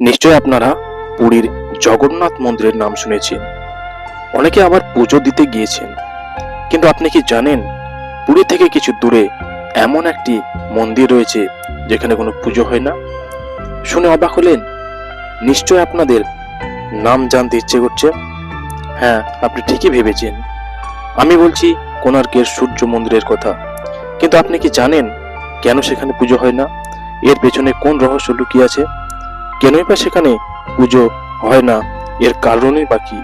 নিশ্চয় আপনারা পুরীর জগন্নাথ মন্দিরের নাম শুনেছেন। অনেকে আবার পুজো দিতে গিয়েছেন। কিন্তু আপনি কি জানেন, পুরী থেকে কিছু দূরে এমন একটি মন্দির রয়েছে যেখানে কোনো পুজো হয় না? শুনে অবাক হলেন? নিশ্চয় আপনাদের নাম জানতে ইচ্ছে করছে? হ্যাঁ আপনি ঠিকই ভেবেছেন। আমি বলছি কোণার্কের সূর্য মন্দিরের কথা। কিন্তু আপনি কি জানেন কেন সেখানে পুজো হয় না? এর পেছনে কোন রহস্য লুকিয়ে আছে? কেনই বা সেখানে পুজো হয় না? এর কারণই বা কি?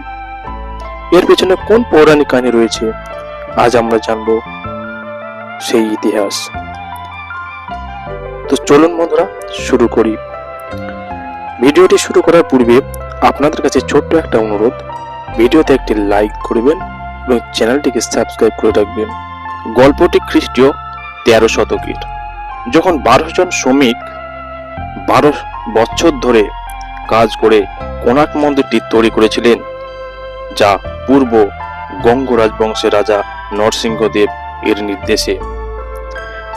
এর পেছনে কোন পৌরাণিক কাহিনী রয়েছে? আজ আমরা জানব সেই ইতিহাস। তো চলুন বন্ধুরা, শুরু করি। ভিডিওটি শুরু করার পূর্বে আপনাদের কাছে ছোট্ট একটা অনুরোধ। ভিডিওতে একটি লাইক করবেন এবং চ্যানেলটিকে সাবস্ক্রাইব করে রাখবেন। গল্পটি খ্রিস্টীয় তেরো শতকের। যখন বারো জন শ্রমিক বারো বছর ধরে কাজ করে কোনাক মন্দিরটি তৈরি করেছিলেন, যা পূর্ব গঙ্গ রাজবংশের রাজা নরসিংহদেব এর নির্দেশে।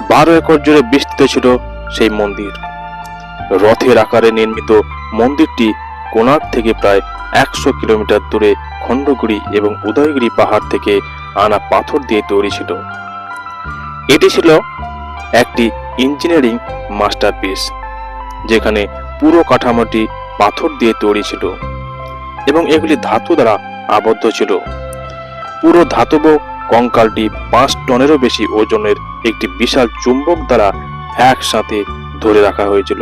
বারো একর জুড়ে বিস্তৃত ছিল সেই মন্দির। রথের আকারে নির্মিত মন্দিরটি কোনার্ক থেকে প্রায় একশো কিলোমিটার দূরে খণ্ডগিরি এবং উদয়গিরি পাহাড় থেকে আনা পাথর দিয়ে তৈরি ছিল। এটি ছিল একটি ইঞ্জিনিয়ারিং মাস্টারপিস। যেখানে পুরো কাঠামোটি পাথর দিয়ে তৈরি ছিল এবং এগুলি ধাতু দ্বারা আবদ্ধ ছিল। পুরো ধাতব কঙ্কালটি পাঁচ টনেরও বেশি ওজনের একটি বিশাল চুম্বক দ্বারা একসাথে ধরে রাখা হয়েছিল।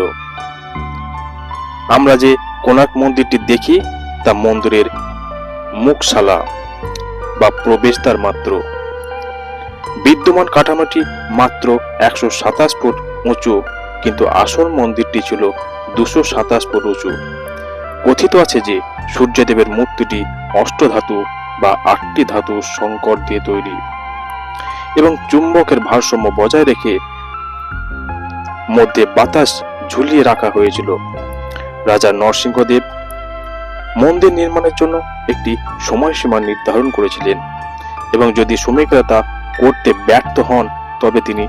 আমরা যে কোনার্ক মন্দিরটি দেখি, তা মন্দিরের মুখশালা বা প্রবেশদ্বার মাত্র। বিদ্যমান কাঠামোটি মাত্র একশো সাতাশ ফুট উঁচু কিন্তু আসল মন্দিরটি ছিল দুশো সাতাশ ফুট উঁচু। কথিত আছে যে সূর্যদেবের মূর্তিটি অষ্টধাতু বা আটটি ধাতু সংকর দিয়ে তৈরি। এবং চুম্বকের ভারসাম্য বজায় রেখে মধ্যে বাতাস ঝুলিয়ে রাখা হয়েছিল। রাজা নরসিংহদেব মন্দির নির্মাণের জন্য একটি সময়সীমা নির্ধারণ করেছিলেন। এবং যদি শ্রমিকরা তা করতে ব্যর্থ হন, তবে তিনি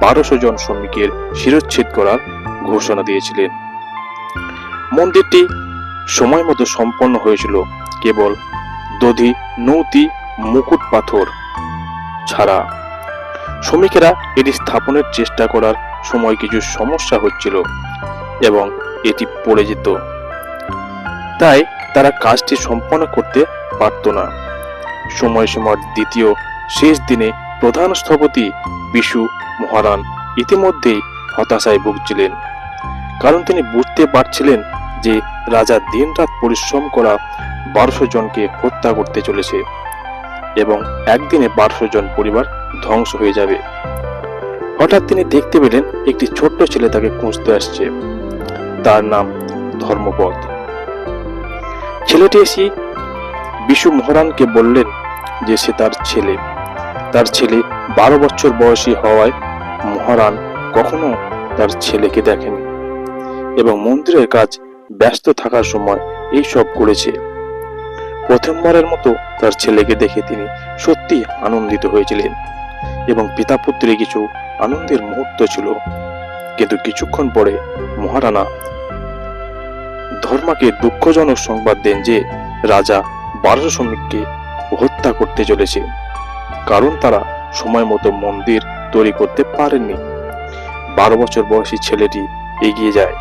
বারোশো জন শ্রমিকের শিরচ্ছেদ করার ঘোষণা দিয়েছিলেন। মন্দিরটি সময় মতো সম্পন্ন হয়েছিল কেবল দধি, নৌতি, মুকুট পাথর ছাড়া। শ্রমিকেরা এটি স্থাপনের চেষ্টা করার সময় কিছু সমস্যা হচ্ছিল এবং এটি পড়ে যেত। তাই তারা কাজটি সম্পন্ন করতে পারত না। সময়সীমার দ্বিতীয় শেষ দিনে প্রধান স্থপতি বিশু মহারান ইতিমধ্যেই হতাশায় ভুগছিলেন। কারণ তিনি বুঝতে পারছিলেন যে রাজা দিনরাত পরিশ্রম করা বারোশো জনকে হত্যা করতে চলেছে এবং একদিনে বারোশো জন পরিবার ধ্বংস হয়ে যাবে। হঠাৎ তিনি দেখতে পেলেন একটি ছোট্ট ছেলে তাকে খুঁজতে আসছে। তার নাম ধর্মপদ। ছেলেটি এসে বিশু মহারানকে বললেন যে সে তার ছেলে। তার ছেলে বারো বছর বয়সী হওয়ায় মহারান কখনো তার ছেলেকে দেখেনি এবং মন্দিরের কাজ ব্যস্ত থাকার সময় এই সব করেছে। প্রথমবারের মতো তার ছেলেকে দেখে তিনি সত্যি আনন্দিত হয়েছিলেন এবং পিতা পুত্রে কিছু আনন্দের মুহূর্ত ছিল। কিন্তু কিছুক্ষণ পরে মহারানা ধর্মাকে দুঃখজনক সংবাদ দেন যে রাজা বারোশো হত্যা করতে চলেছে। কারণ তারা সময় মতো মন্দির তৈরি করতে পারেননি। বারো বছর বয়সী ছেলেটি এগিয়ে যায়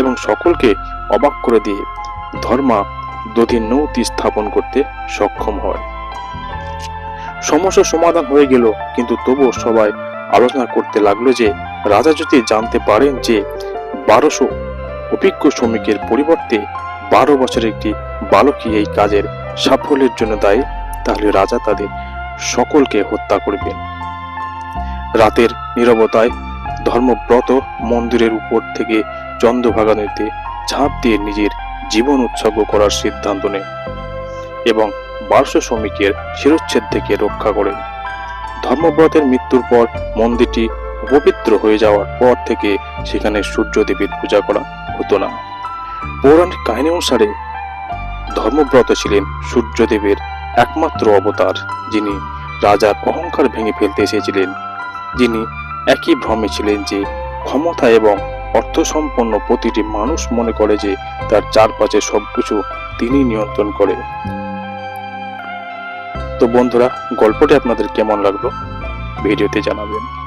এবং সকলকে অবাক করে দিয়ে ধর্মা দধি নৌতি স্থাপন করতে সক্ষম হয়। সমস্যার সমাধান হয়ে গেল, কিন্তু তবুও সবাই আলোচনা করতে লাগল যে রাজা যদি জানতে পারেন যে বারোশো অভিজ্ঞ শ্রমিকের পরিবর্তে বারো বছরের একটি বালকই এই কাজের সাফল্যের জন্য দায়ী, তাহলে রাজা তাদের সকলকে হত্যা করবেন। রাতের নীরবতায় ধর্মব্রত মন্দিরের উপর থেকে চন্দ্রভাগা নদীতে ঝাঁপ দিয়ে নিজের জীবন উৎসর্গ করার সিদ্ধান্ত নেন এবং বারোশো শ্রমিকের শিরোচ্ছেদ থেকে রক্ষা করেন ধর্মব্রতের মৃত্যুর পর মন্দিরটি অপবিত্র হয়ে যাওয়ার পর থেকে সেখানে সূর্যদেবীর পূজা করা হতো না। পৌরাণিক কাহিনী অনুসারে ধর্মব্রত ছিলেন সূর্যদেবের একমাত্র অবতার, যিনি রাজার অহংকার ভেঙে ফেলতে এসেছিলেন। যিনি একই ভ্রমে ছিলেন যে ক্ষমতা এবং অর্থসম্পন্ন প্রতিটি মানুষ মনে করে যে তার চারপাশে সবকিছু তিনি নিয়ন্ত্রণ করে তো বন্ধুরা, গল্পটি আপনাদের কেমন লাগল? ভিডিওতে জানাবেন।